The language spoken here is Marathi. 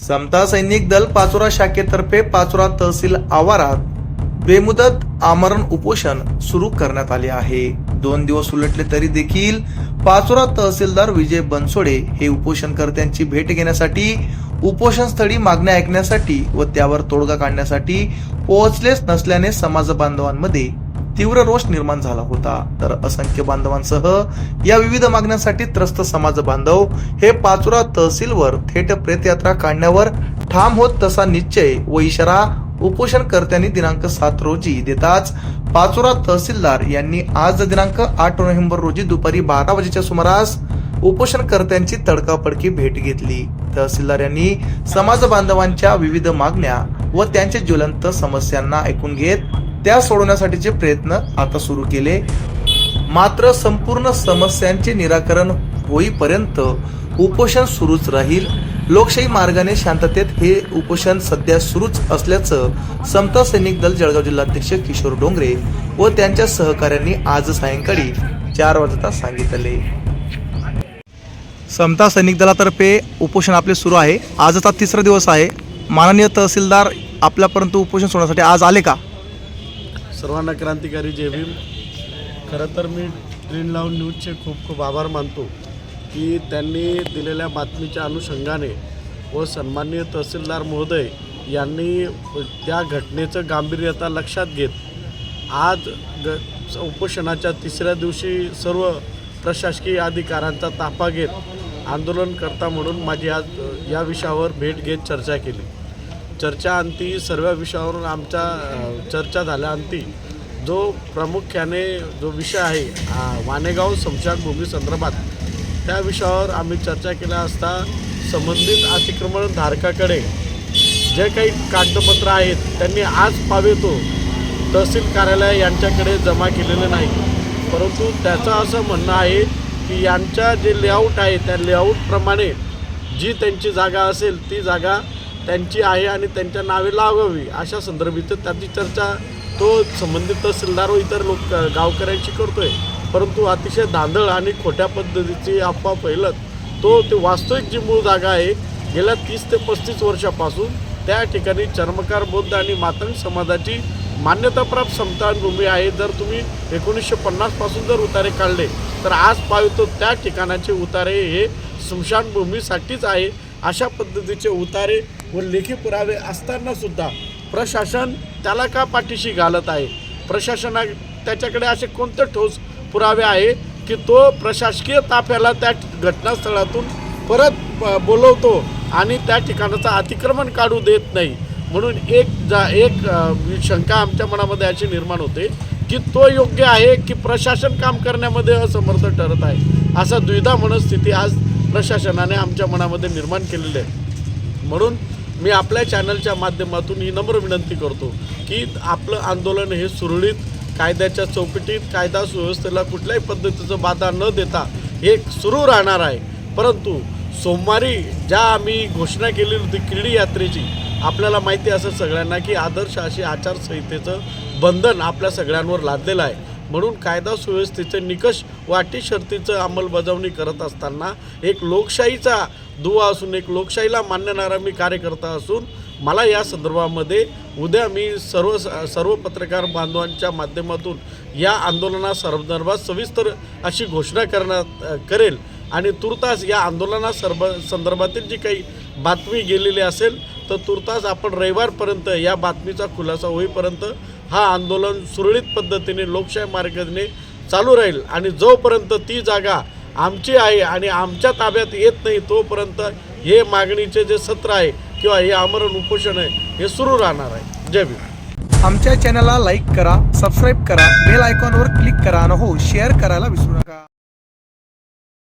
समता सैनिक दल पाचोरा शाखेतर्फे पाचोरा तहसील आवारात बेमुदत आमरण उपोषण सुरू करण्यात आले आहे. दोन दिवस उलटले तरी देखील पाचोरा तहसीलदार विजय बनसोडे हे उपोषणकर्त्यांची भेट घेण्यासाठी उपोषण स्थळी मागण्या ऐकण्यासाठी व त्यावर तोडगा काढण्यासाठी पोहोचलेच नसल्याने समाज बांधवांमध्ये तीव्र रोष निर्माण झाला होता. तर असंख्य बांधवांसह या विविध मागण्यांसाठी त्रस्त समाज बांधव हे पाचोरा तहसीलवर थेट प्रेतयात्रा काढण्यावर ठाम होत तसा निश्चय व इशारा उपोषणकर्त्यांनी दिनांक सात रोजी देताच पाचोरा तहसीलदार यांनी आज दिनांक आठ नोव्हेंबर रोजी दुपारी बारा वाजेच्या सुमारास उपोषणकर्त्यांची तडकाफडकी भेट घेतली. तहसीलदार यांनी समाज बांधवांच्या विविध मागण्या व त्यांच्या ज्वलंत समस्यांना ऐकून घेत त्या सोडवण्यासाठीचे प्रयत्न आता सुरू केले. मात्र संपूर्ण समस्यांचे निराकरण होईपर्यंत उपोषण सुरूच राहील. लोकशाही मार्गाने शांततेत हे उपोषण सध्या सुरूच असल्याचं समता सैनिक दल जळगाव जिल्हाध्यक्ष किशोर डोंगरे व त्यांच्या सहकाऱ्यांनी आज सायंकाळी चार वाजता सांगितले. समता सैनिक दलातर्फे उपोषण आपले सुरू आहे. आजचा तिसरा दिवस आहे. माननीय तहसीलदार आपल्यापर्यंत उपोषण सोडण्यासाठी आज आले का? सर्वांना क्रांतिकारी जय भीम. खरं तर मी ट्रेन लावून न्यूजचे खूप खूप आभार मानतो की त्यांनी दिलेल्या बातमीच्या अनुषंगाने व सन्माननीय तहसीलदार महोदय यांनी त्या घटनेचं गांभीर्यता लक्षात घेत आज ग उपोषणाच्या तिसऱ्या दिवशी सर्व प्रशासकीय अधिकाऱ्यांचा ताफा घेत आंदोलनकर्ता म्हणून माझी आज या विषयावर भेट घेत चर्चा केली. चर्चा अंती सर्व विषयावरून आमच्या चर्चा झाल्या अंती. जो प्रामुख्याने जो विषय आहे वानेगाव वाणेगाव संदर्भात त्या विषयावर आम्ही चर्चा केल्या असता संबंधित अतिक्रमण धारकाकडे जे काही कागदपत्र आहेत त्यांनी आज पावेतो तहसील कार्यालय यांच्याकडे जमा केलेले नाही परंतु त्याचं असं म्हणणं आहे की यांच्या जे लेआउट आहे त्या लेआउटप्रमाणे जी त्यांची जागा असेल ती जागा त्यांची आहे आणि त्यांच्या नावे लावावी अशा संदर्भित त्याची चर्चा तो संबंधित तहसीलदार व इतर लोक गावकऱ्यांशी करतोय. परंतु अतिशय धांदळ आणि खोट्या पद्धतीची अफवा फैलत तो ते वास्तविक जी मूळ जागा आहे गेल्या तीस ते पस्तीस वर्षापासून त्या ठिकाणी चर्मकार बौद्ध आणि मातंग समाजाची मान्यताप्राप्त समतानभूमी आहे. जर तुम्ही एकोणीसशे पन्नासपासून जर उतारे काढले तर आज पाहतो त्या ठिकाणाचे उतारे हे स्मशानभूमीसाठीच आहे. अशा पद्धतीचे उतारे व लेखी पुरावे असताना सुद्धा प्रशासन त्याला का पाठीशी घालत आहे? प्रशासना त्याच्याकडे असे कोणते ठोस पुरावे आहे की तो प्रशासकीय ताफ्याला त्या घटनास्थळातून परत बोलवतो आणि त्या ठिकाणाचं अतिक्रमण काढू देत नाही? म्हणून एक जा एक शंका आमच्या मनामध्ये अशी निर्माण होते की तो योग्य आहे की प्रशासन काम करण्यामध्ये असमर्थ ठरत आहे? असा द्विधा मनस्थिती आज प्रशासनाने आमच्या मनामध्ये निर्माण केलेली आहे. म्हणून मी आपल्या चॅनलच्या माध्यमातून ही नम्र विनंती करतो की आपलं आंदोलन हे सुरळीत कायद्याच्या चौकटीत कायदा सुव्यवस्थेला कुठल्याही पद्धतीचं बाधा न देता हे सुरू राहणार आहे. परंतु सोमवारी ज्या आम्ही घोषणा केली होती क्रीडी यात्रेची आपल्याला माहिती असेल सगळ्यांना की आदर्श अशी आचारसंहितेचं बंधन आपल्या सगळ्यांवर लादलेलं आहे. म्हणून कायदा सुव्यवस्थेचे निकष वाटी शर्तीचं अंमलबजावणी करत असताना एक लोकशाहीचा दुवा असून एक लोकशाहीला मानणारा मी कार्यकर्ता असून मला या संदर्भामध्ये उद्या मी सर्व सर्व पत्रकार बांधवांच्या माध्यमातून या आंदोलना संदर्भात सविस्तर अशी घोषणा करण्यात करेल. आणि तुर्तास या आंदोलना सर्व संदर्भातील जी काही बातमी गेलेली असेल तर तुर्तास आपण रविवारपर्यंत या बातमीचा खुलासा होईपर्यंत हा आंदोलन सुरळीत पद्धतीने लोकशाही मार्गाने चालू राहील आणि जोपर्यंत ती जागा आमची आहे आणि आमच्या ताब्यात येत नाही तोपर्यंत हे मागणीचे जे सत्र आहे किंवा हे आमरण उपोषण आहे हे सुरू राहणार आहे. जय भीम. आमच्या चॅनलला लाईक करा सबस्क्राईब करा बेल आयकॉनवर क्लिक करा आणि हो शेअर करायला विसरू नका.